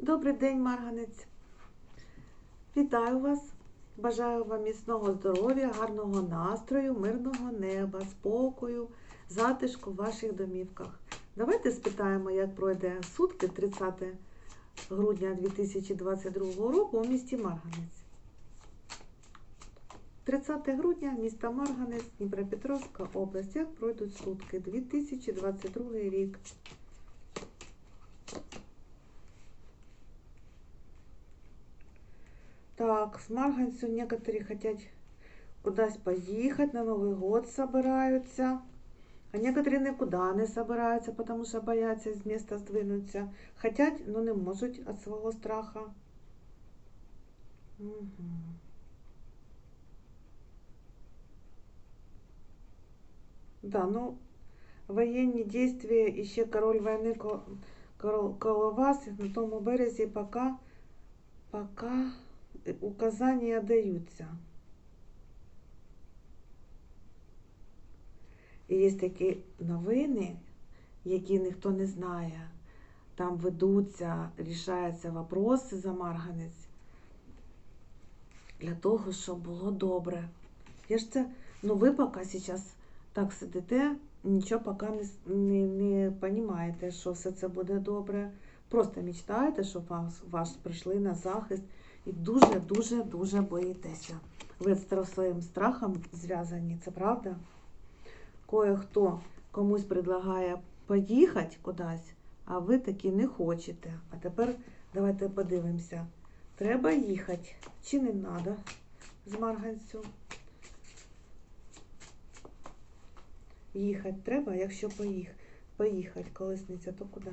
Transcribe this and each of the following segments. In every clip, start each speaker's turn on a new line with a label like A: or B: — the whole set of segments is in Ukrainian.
A: Добрий день, Марганець. Вітаю вас. Бажаю вам міцного здоров'я, гарного настрою, мирного неба, спокою, затишку в ваших домівках. Давайте спитаємо, як пройде сутки 30 грудня 2022 року у місті Марганець. 30 грудня міста Марганець, Дніпропетровська область. Як пройдуть сутки 2022 рік? Так, с Марганцю некоторые хотят кудись поїхати, на Новий год собираються. А некоторые никуда не собираються, потому що бояться з міста здвинуться. Хотять, но не можуть від свого страха. Угу. Да, ну, воєнні дійства і ще король війни ко- коло, вас на тому березі пока, пока указання даються. І є такі новини, які ніхто не знає. Там ведуться, рішаються вопроси за Марганець для того, щоб було добре. Я ж це, ну ви поки зараз так сидите, нічого поки не, не, не розумієте, що все це буде добре. Просто мечтаєте, щоб вас, вас прийшли на захист і дуже, дуже, дуже боїтеся. Ви з своїм страхом зв'язані, це правда? Кое-хто комусь предлагає поїхати кудись, а ви таки не хочете. А тепер давайте подивимося. Треба їхати чи не треба з Марганцю? Їхати треба, якщо поїх... поїхати колесниця, то куди?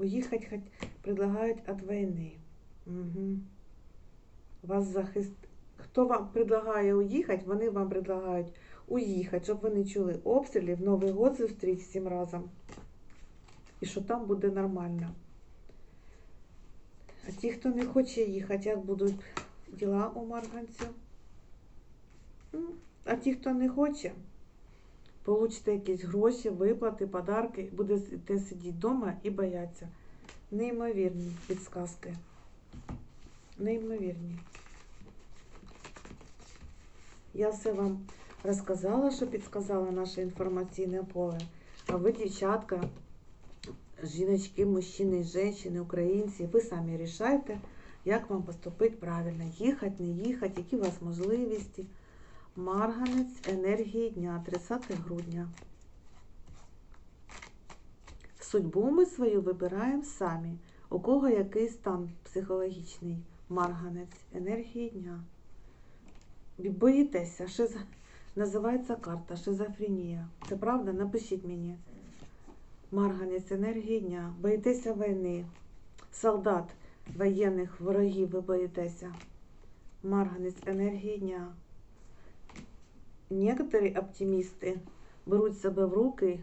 A: Уїхати хоч предлагають від війни. Угу. Вас захист. Хто вам предлагає уїхати, вони вам предлагають уїхати, щоб ви не чули обстрілів, Новий год зустріти всім разом. І що там буде нормально. А ті, хто не хоче їхати, як будуть діла у Марганцю? А ті, хто не хоче, получите якісь гроші, виплати, подарки, будете сидіти вдома і бояться. Неймовірні підсказки. Неймовірні. Я все вам розказала, що підсказала наше інформаційне поле. А ви, дівчатка, жіночки, мужчини, жінки, українці, ви самі рішайте, як вам поступити правильно, їхати, не їхати, які у вас можливості. Марганець енергії дня, 30 грудня. Судьбу ми свою вибираємо самі. У кого який стан психологічний? Марганець енергії дня. Боїтеся, шиз... називається карта шизофренія. Це правда? Напишіть мені. Марганець енергії дня. Боїтеся війни. Солдат воєнних ворогів ви боїтеся. Марганець енергії дня. Некоторі оптимісти беруть себе в руки,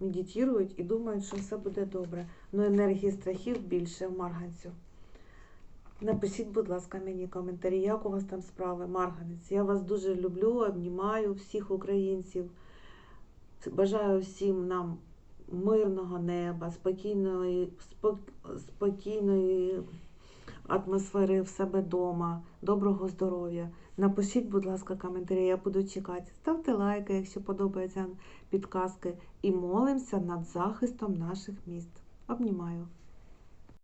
A: медитують і думають, що все буде добре. Ну енергії страхів більше в Марганцю. Напишіть, будь ласка, мені коментарі, як у вас там справи, Марганець. Я вас дуже люблю, обнімаю всіх українців. Бажаю всім нам мирного неба, спокійної, спок- спокійної атмосфери в себе вдома, доброго здоров'я. Напишіть, будь ласка, коментарі, я буду чекати. Ставте лайки, якщо подобаються підказки. І молимося над захистом наших міст. Обнімаю.